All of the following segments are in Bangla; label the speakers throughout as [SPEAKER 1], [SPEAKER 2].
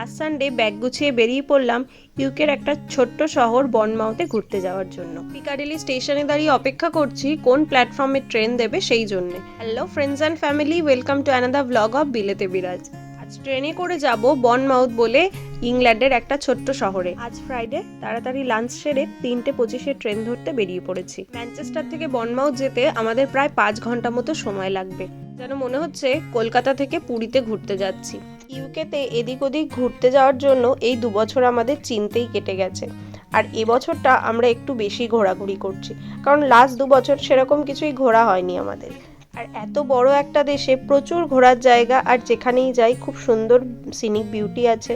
[SPEAKER 1] লাস্ট সানডে ব্যাগ গুছিয়ে বেরিয়ে পড়লাম ইউকের একটা ছোট্ট শহর বনমাউতে ঘুরতে যাওয়ার জন্য। পিকাডিলি স্টেশনে দাঁড়িয়ে অপেক্ষা করছি কোন প্ল্যাটফর্মে ট্রেন দেবে সেই জন্য। Hello friends and family welcome to another blog of বিলেতে Biraj আজ ট্রেনে করে যাব বনমাউথ বলে ইংল্যান্ডের একটা ছোট্ট শহরে। আজ ফ্রাইডে তাড়াতাড়ি লাঞ্চ সেরে তিনটে পঁচিশে ট্রেন ধরতে বেরিয়ে পড়েছি। ম্যানচেস্টার থেকে বনমাউথ যেতে আমাদের প্রায় পাঁচ ঘণ্টা মতো সময় লাগবে। যেন মনে হচ্ছে কলকাতা থেকে পুরীতে ঘুরতে যাচ্ছি। ইউকেতে এদিক ওদিক ঘুরতে যাওয়ার জন্য এই দু বছর আমাদের চিনতেই কেটে গেছে। আর এবছরটা আমরা একটু বেশি ঘোরাঘুরি করছি, কারণ লাস্ট দু বছর সেরকম কিছুই ঘোরা হয়নি আমাদের। আর এত বড় একটা দেশে প্রচুর ঘোরার জায়গা, আর যেখানেই যাই খুব সুন্দর সিনিক বিউটি আছে।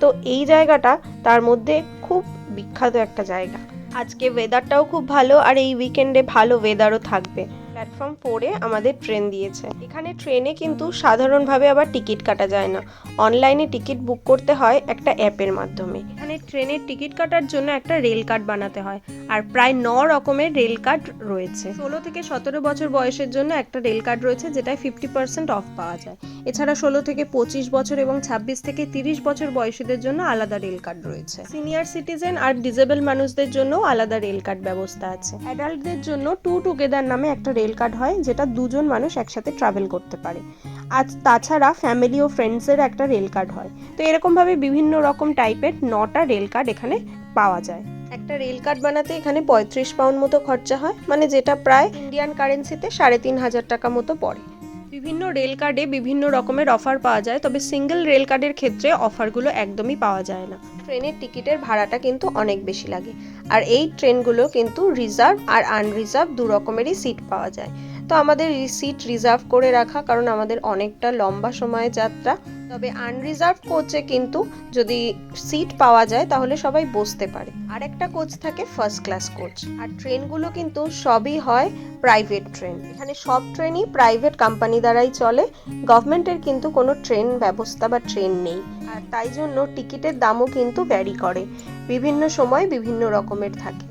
[SPEAKER 1] তো এই জায়গাটা তার মধ্যে খুব বিখ্যাত একটা জায়গা। আজকে ওয়েদারটাও খুব ভালো, আর এই উইকেন্ডে ভালো ওয়েদারও থাকবে। প্ল্যাটফর্ম ফোরে আমাদের ট্রেন দিয়েছে। এখানে ট্রেনে কিন্তু সাধারণভাবে আবার টিকিট কাটা যায় না। অনলাইনে টিকিট বুক করতে হয় একটা অ্যাপের মাধ্যমে। এখানে ট্রেনের টিকিট কাটার জন্য একটা রেল কার্ড বানাতে হয়। আর প্রায় ন রকমের রেল কার্ড রয়েছে। ষোলো থেকে সতেরো বছর বয়সের জন্য একটা রেল কার্ড রয়েছে, যেটায় ফিফটি পার্সেন্ট অফ পাওয়া যায়। এছাড়া ষোলো থেকে পঁচিশ বছর এবং ছাব্বিশ থেকে তিরিশ বছর বয়সীদের জন্য আলাদা রেল কার্ড রয়েছে। সিনিয়র সিটিজেন আর ডিজেবল মানুষদের জন্য আলাদা রেল কার্ড ব্যবস্থা আছে। অ্যাডাল্টদের জন্য টু টুগেদার নামে একটা রেল কার্ড হয়, যেটা দুজন মানুষ একসাথে ট্রাভেল করতে পারে। আজ তাছাড়া ফ্যামিলি ও ফ্রেন্ডসের একটা রেল কার্ড হয়। তো এরকমভাবে বিভিন্ন রকম টাইপের নটা রেল কার্ড এখানে পাওয়া যায়। একটা রেল কার্ড বানাতে এখানে পঁয়ত্রিশ পাউন্ড মতো খরচা হয় মানে যেটা প্রায় ইন্ডিয়ান কারেন্সিতে সাড়ে তিন হাজার টাকা মতো পড়ে। বিভিন্ন রেল কার্ডে বিভিন্ন রকমের অফার পাওয়া যায়, তবে সিঙ্গেল রেল কার্ডের ক্ষেত্রে অফারগুলো একদমই পাওয়া যায় না। ট্রেনের টিকিটের ভাড়াটা কিন্তু অনেক বেশি লাগে। আর এই ট্রেনগুলো কিন্তু রিজার্ভ আর আনরিজার্ভ দু রকমেরই সিট পাওয়া যায়। তো আমাদের সিট রিজার্ভ করে রাখা, কারণ আমাদের অনেকটা লম্বা সময়ের যাত্রা। তবে আনরিজার্ভ কোচে কিন্তু যদি সিট পাওয়া যায়, তাহলে সবাই বসতে পারে। আর একটা কোচ থাকে ফার্স্ট ক্লাস কোচ আর ট্রেনগুলো কিন্তু সবই হয় প্রাইভেট ট্রেন এখানে সব ট্রেনই প্রাইভেট কোম্পানি দ্বারাই চলে। গভর্নমেন্টের কিন্তু কোনো ট্রেন ব্যবস্থা বা ট্রেন নেই। আর তাই জন্য টিকিটের দামও কিন্তু ভ্যারি করে। বিভিন্ন সময় বিভিন্ন রকমের থাকে।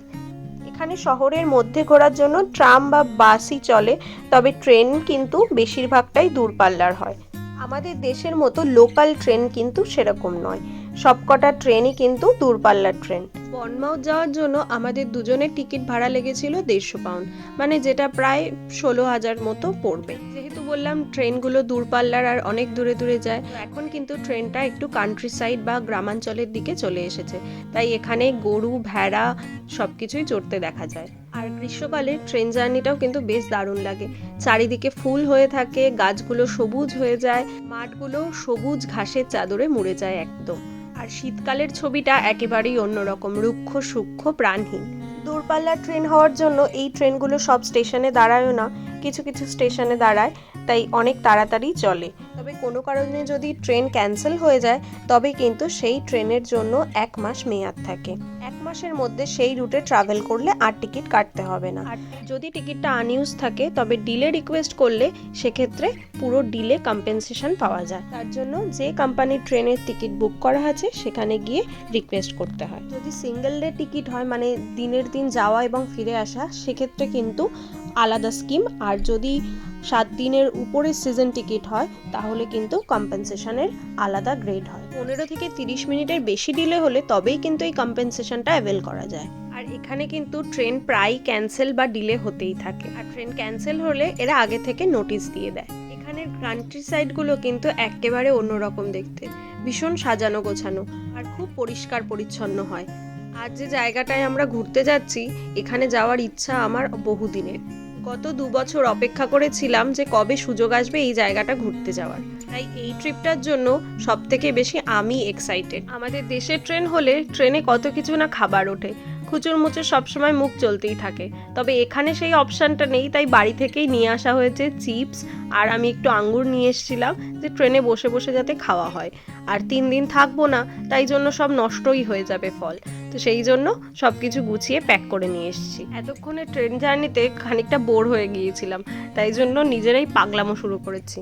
[SPEAKER 1] এখানে শহরের মধ্যে ঘোরার জন্য ট্রাম বা বাসই চলে, তবে ট্রেন কিন্তু বেশিরভাগটাই দূরপাল্লার হয়। আমাদের দেশের মতো লোকাল ট্রেন কিন্তু সেরকম নয়। সবকটা ট্রেনই কিন্তু দূরপাল্লার ট্রেন। বনমাউথ যাওয়ার জন্য আমাদের দুজনের টিকিট ভাড়া লেগেছিল দেড়শো পাউন্ড। মানে যেটা প্রায় ষোলো হাজার মতো পড়বে। যেহেতু বললাম, ট্রেনগুলো দূরপাল্লার আর অনেক দূরে দূরে যায় এখন কিন্তু ট্রেনটা একটু কান্ট্রি সাইড বা গ্রামাঞ্চলের দিকে চলে এসেছে। তাই এখানে গরু, ভেড়া সব কিছুই চড়তে দেখা যায়। আর গ্রীষ্মকালে ট্রেন জার্নিটাও কিন্তু বেশ দারুণ লাগে। চারিদিকে ফুল হয়ে থাকে, গাছগুলো সবুজ হয়ে যায়, মাঠগুলো সবুজ ঘাসের চাদরে মুড়ে যায় একদম। আর শীতকালের ছবিটা একেবারেই অন্যরকম, রুক্ষ, সূক্ষ্ম, প্রাণহীন। দূরপাল্লার ট্রেন হওয়ার জন্য এই ট্রেনগুলো সব স্টেশনে দাঁড়ায়ও না। কিছু কিছু স্টেশনে দাঁড়ায়, তাই অনেক তাড়াতাড়ি চলে। তবে কোনো কারণে যদি ট্রেন ক্যান্সেল হয়ে যায়, তবে কিন্তু সেই ট্রেনের জন্য এক মাস মেয়াদ থাকে। এক মাসের মধ্যে সেই রুটে ট্রাভেল করলে আর টিকিট কাটতে হবে না। আর যদি টিকিটটা আনইউজ থাকে, তবে ডিলে রিকোয়েস্ট করলে সেক্ষেত্রে পুরো ডিলে কম্পেনসেশন পাওয়া যায়। তার জন্য যে কোম্পানির ট্রেনের টিকিট বুক করা আছে, সেখানে গিয়ে রিকোয়েস্ট করতে হয়। যদি সিঙ্গেল ডে টিকিট হয় মানে দিনের দিন যাওয়া এবং ফিরে আসা, সেক্ষেত্রে কিন্তু আলাদা স্কিম, আর যদি সাত দিনের উপরে সিজন টিকিট হয়, তাহলে কিন্তু কম্পেনসেশনের আলাদা গ্রেড হয়। পনেরো থেকে তিরিশ মিনিটের বেশি ডিলে হলে তবেই কিন্তু এই কম্পেনসেশনটা অ্যাভেল করা যায়। আর এখানে কিন্তু ট্রেন প্রায় ক্যান্সেল বা ডিলে হতেই থাকে। আর ট্রেন ক্যান্সেল হলে এরা আগে থেকে নোটিশ দিয়ে দেয়। এখানের কান্ট্রি সাইডগুলো কিন্তু একেবারে অন্যরকম দেখতে। ভীষণ সাজানো গোছানো, আর খুব পরিষ্কার পরিচ্ছন্ন হয়। আর যে জায়গাটায় আমরা ঘুরতে যাচ্ছি, এখানে যাওয়ার ইচ্ছা আমার বহুদিনের। গত দু বছর অপেক্ষা করেছিলাম যে কবে সুযোগ আসবে এই জায়গাটা ঘুরতে যাওয়ার। তাই এই ট্রিপটার জন্য সব থেকে বেশি আমি এক্সাইটেড আমাদের দেশের ট্রেন হলে ট্রেনে কত কিছু না খাবার ওঠে। খুচুর মুচুর সবসময় মুখ চলতেই থাকে। তবে এখানে সেই অপশানটা নেই, তাই বাড়ি থেকেই নিয়ে আসা হয়েছে চিপস। আর আমি একটু আঙ্গুর নিয়ে এসেছিলাম যে ট্রেনে বসে বসে যাতে খাওয়া হয়। আর তিন দিন থাকব না, তাই জন্য সব নষ্টই হয়ে যাবে ফল। তো সেই জন্য সব কিছু গুছিয়ে প্যাক করে নিয়ে এসেছি। এতক্ষণে ট্রেন জার্নিতে খানিকটা বোর হয়ে গিয়েছিলাম, তাই জন্য নিজেরাই পাগলামো শুরু করেছি।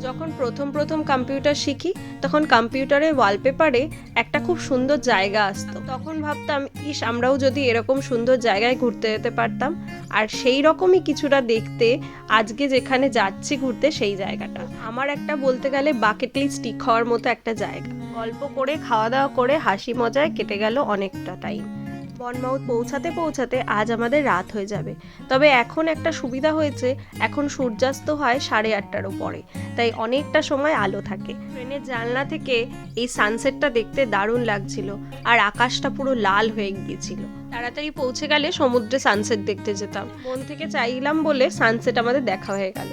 [SPEAKER 1] যখন প্রথম প্রথম কম্পিউটার শিখি, তখন কম্পিউটারের ওয়ালপেপারে একটা খুব সুন্দর জায়গা আসতো। তখন ভাবতাম, ইস, আমরাও যদি এরকম সুন্দর জায়গায় ঘুরতে যেতে পারতাম। আর সেই রকমই কিছুটা দেখতে আজকে যেখানে যাচ্ছি ঘুরতে, সেই জায়গাটা। আমার একটা বলতে গেলে বাকেট লিস্ট হওয়ার মতো একটা জায়গা। গল্প করে খাওয়া দাওয়া করে হাসি মজায় কেটে গেল অনেকটা টাইম বনমাউথ পৌঁছাতে পৌঁছাতে আজ আমাদের রাত হয়ে যাবে। তবে এখন একটা সুবিধা হয়েছে, এখন সূর্যাস্ত হয় সাড়ে আটটারও পরে তাই অনেকটা সময় আলো থাকে। ট্রেনের জানলা থেকে এই সানসেটটা দেখতে দারুণ লাগছিল, আর আকাশটা পুরো লাল হয়ে গিয়েছিল। তাড়াতাড়ি পৌঁছে গেলে সমুদ্রে সানসেট দেখতে যেতাম। মন থেকে চাইলাম বলে সানসেট আমাদের দেখা হয়ে গেল।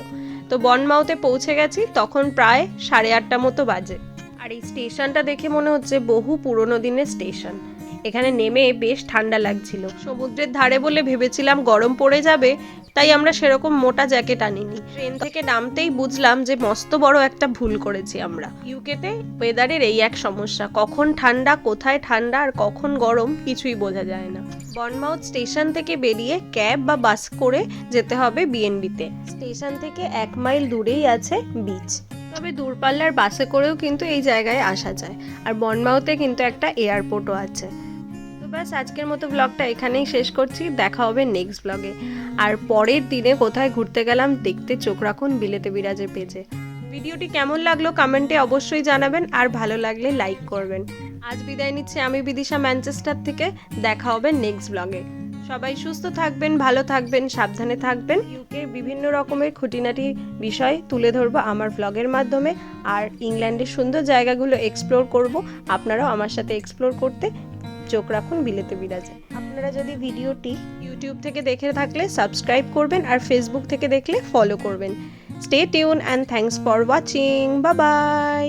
[SPEAKER 1] তো বনমাউতে পৌঁছে গেছি, তখন প্রায় সাড়ে আটটা মতো বাজে। আর এই স্টেশনটা দেখে মনে হচ্ছে বহু পুরনো দিনের স্টেশন এখানে নেমে বেশ ঠান্ডা লাগছিল। সমুদ্রের ধারে বলে ভেবেছিলাম গরম পড়ে যাবে, তাই আমরা সেরকম মোটা জ্যাকেট আনিনি। ট্রেন থেকে নামতেই বুঝলাম যে মস্ত বড় একটা ভুল করেছি আমরা। ইউকেতে ওয়েদারের এই এক সমস্যা, কখন ঠান্ডা, কোথায় ঠান্ডা আর কখন গরম কিছুই বোঝা যায় না। বনমাউথ স্টেশন থেকে বেরিয়ে ক্যাব বা বাস করে যেতে হবে বিএনবিতে স্টেশন থেকে এক মাইল দূরেই আছে বিচ তবে দূরপাল্লার বাসে করেও কিন্তু এই জায়গায় আসা যায়। আর বনমাউতে কিন্তু একটা এয়ারপোর্টও আছে। তো ব্যাস, আজকের মতো ব্লগটা এখানেই শেষ করছি। দেখা হবে নেক্সট ব্লগে আর পরের দিনে কোথায় ঘুরতে গেলাম, দেখতে চোখ রাখুন বিলেতে বিরাজের পেজে। ভিডিওটি কেমন লাগল কমেন্টে অবশ্যই জানাবেন, আর ভালো লাগলে লাইক করবেন। আজ বিদায় নিচ্ছি আমি বিদিশা ম্যানচেস্টার থেকে। দেখা হবে নেক্সট ব্লগে সবাই সুস্থ থাকবেন, ভালো থাকবেন, সাবধানে থাকবেন। ইউকের বিভিন্ন রকমের খুঁটিনাটি বিষয় তুলে ধরবো আমার ব্লগের মাধ্যমে। আর ইংল্যান্ডের সুন্দর জায়গাগুলো এক্সপ্লোর করব। আপনারাও আমার সাথে এক্সপ্লোর করতে চোখ রাখুন, বিলেতে বিরাজে। আপনারা যদি ভিডিওটি ইউটিউব থেকে দেখে থাকলে সাবস্ক্রাইব করবেন আর ফেসবুক থেকে দেখলে ফলো করবেন। Stay tuned and thanks for watching bye bye